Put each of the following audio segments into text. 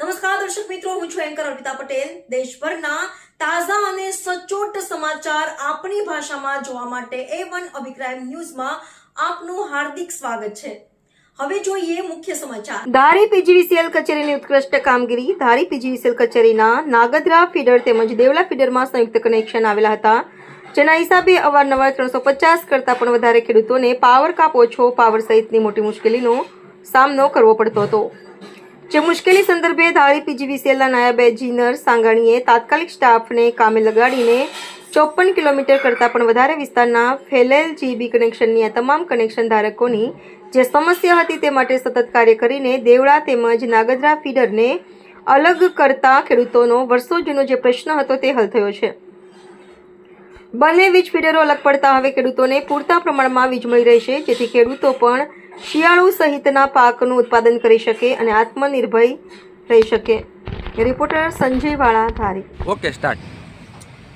નમસ્કાર, દર્શક મિત્રો, હું છું એન્કર અર્પિતા પટેલ. દેશભરના તાજા અને સચોટ સમાચાર આપણી ભાષામાં જોવા માટે એ વન અભિપ્રાય ન્યૂઝમાં આપનું હાર્દિક સ્વાગત છે. હવે જોઈએ મુખ્ય સમાચાર. ધારી પીજીવીસીએલ કચેરીની ઉત્કૃષ્ટ કામગીરી. ધારી પીજીવીસીએલ કચેરીના નાગદરા ફીડર તેમજ દેવલા ફીડરમાં સંયુક્ત કનેક્શન આવેલા હતા. જેના હિસાબે અવારનવાર ત્રણસો પચાસ કરતાં પણ વધારે ખેડૂતોને પાવર કાપ ઓછો, પાવર સહિતની મોટી મુશ્કેલીનો સામનો કરવો પડતો હતો. જે મુશ્કેલી સંદર્ભે ધારી પીજીવીસીએલના નાયબ એન્જિનિયર સાંગાણીએ તાત્કાલિક સ્ટાફને કામે લગાડીને ચોપન કિલોમીટર કરતાં પણ વધારે વિસ્તારના ફેલેલ જીબી કનેક્શનની આ તમામ કનેક્શન ધારકોની જે સમસ્યા હતી તે માટે સતત કાર્ય કરીને દેવળા તેમજ નાગદરા ફીડરને અલગ કરતા ખેડૂતોનો વર્ષો જૂનો જે પ્રશ્ન હતો તે હલ થયો છે. બંને વીજ ફીડરો અલગ પડતા હવે ખેડૂતોને પૂરતા પ્રમાણમાં વીજ મળી રહેશે જેથી ખેડૂતો પણ શિયાળુ સહિતના પાકનું ઉત્પાદન કરી શકે અને આત્મનિર્ભર રહી શકે. રિપોર્ટર સંજય વાળા ધારી. ઓકે સ્ટાર્ટ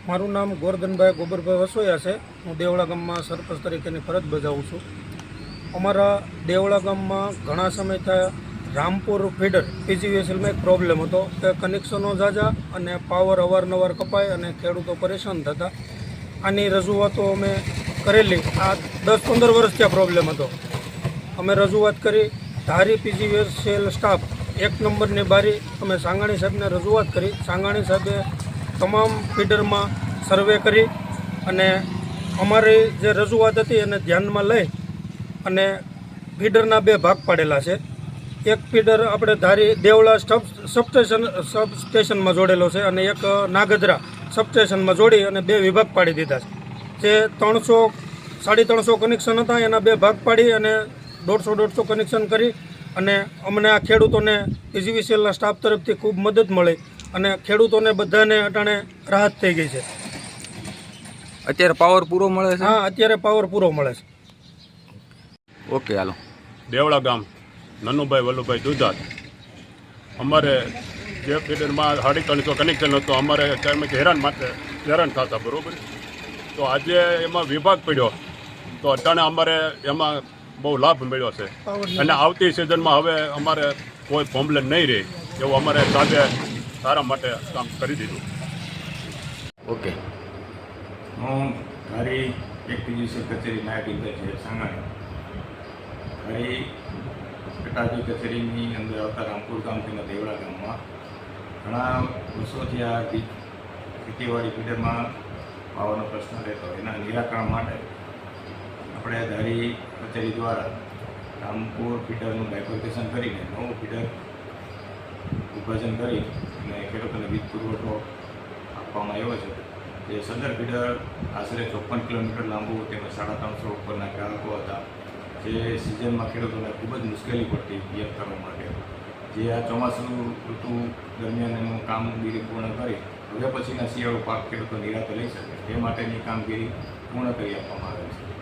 મારું નામ ગોરધનભાઈ ગોબરભાઈ વસોયા છે. હું દેવળા ગામમાં સરપંચ તરીકેની ફરજ બજાવું છું. અમારા દેવળા ગામમાં ઘણા સમય થયા રામપુર ફીડર પીજીવીએસએલમાં એક પ્રોબ્લેમ હતો કે કનેક્શનો ઝાઝા અને પાવર અવારનવાર કપાય અને ખેડૂતો પરેશાન થતા. આની રજૂઆતો અમે કરેલી. આ દસ પંદર વર્ષથી આ પ્રોબ્લેમ હતો. અમે રજૂઆત કરી. ધારી પીજીવીએસએલ સ્ટાફ એક નંબરની બારી અમે સાંગાણી સાહેબને રજૂઆત કરી. સાંગાણી સાહેબે તમામ ફીડરમાં સર્વે કરી અને અમારી જે રજૂઆત હતી એને ધ્યાનમાં લઈ અને ફીડરના બે ભાગ પાડેલા છે. એક ફીડર આપણે ધારી દેવળા સબ સબસ્ટેશન સબસ્ટેશનમાં જોડેલો છે અને એક નાગદરા સબસ્ટેશનમાં જોડી અને બે વિભાગ પાડી દીધા છે. જે ત્રણસો, સાડી ત્રણસો કનેક્શન હતા એના બે ભાગ પાડી અને દોઢસો દોઢસો કનેક્શન કરી અને અમને આ ખેડૂતોને પીજીવીસીએલના સ્ટાફ તરફથી ખૂબ મદદ મળી અને ખેડૂતોને બધાને અટાણે રાહત થઈ ગઈ છે. અત્યારે પાવર પૂરો મળે છે? હા અત્યારે પાવર પૂરો મળે છે. ઓકે હાલો. દેવળા ગામ નનુભાઈ વલ્લુભાઈ દુધાત. અમારે જે ફીડરમાં સાડી ત્રણસો કનેક્શન હતું અમારે કાંઈ હેરાન માટે હેરાન થતા બરાબર? તો આજે એમાં વિભાગ પડ્યો. તો અટાણે અમારે એમાં બહુ લાભ મળ્યો છે. અને આવતી સિઝનમાં હવે અમારે કોઈ પ્રોબ્લેમ નહીં રહે એવું અમારે સાથે સારા માટે કામ કરી દીધું. ઓકે. હું મારી એક પીજીસી કચેરી નાયબ છે સાંગાણી. મારી પેટાજી કચેરીની અંદર આવતા રામપુર ગામ તેમજ દેવડા ગામમાં ઘણા વર્ષોથી આ ખેતીવાડી ફીડરમાં પાવાનો પ્રશ્ન રહેતો એના નિરાકરણ માટે આપણે ધારી કચેરી દ્વારા રામપુર ફીડરનું ડાયફર્કેશન કરીને નવું ફીડર વિભાજન કરી અને ખેડૂતોને વીજ પુરવઠો આપવામાં આવ્યો છે. જે સદર ફીડર આશરે ચોપન કિલોમીટર લાંબુ તેમજ સાડા ત્રણસો ઉપરના ગ્રાહકો હતા. જે સિઝનમાં ખેડૂતોને ખૂબ જ મુશ્કેલી પડતી પિયત કરવા માટે. જે આ ચોમાસું ઋતુ દરમિયાન એનું કામગીરી પૂર્ણ કરી, હવે પછીના શિયાળો પાક ખેડૂતો નિરાતે લઈ શકે. તે માટેની કામગીરી પૂર્ણ કરી આપવામાં આવે છે.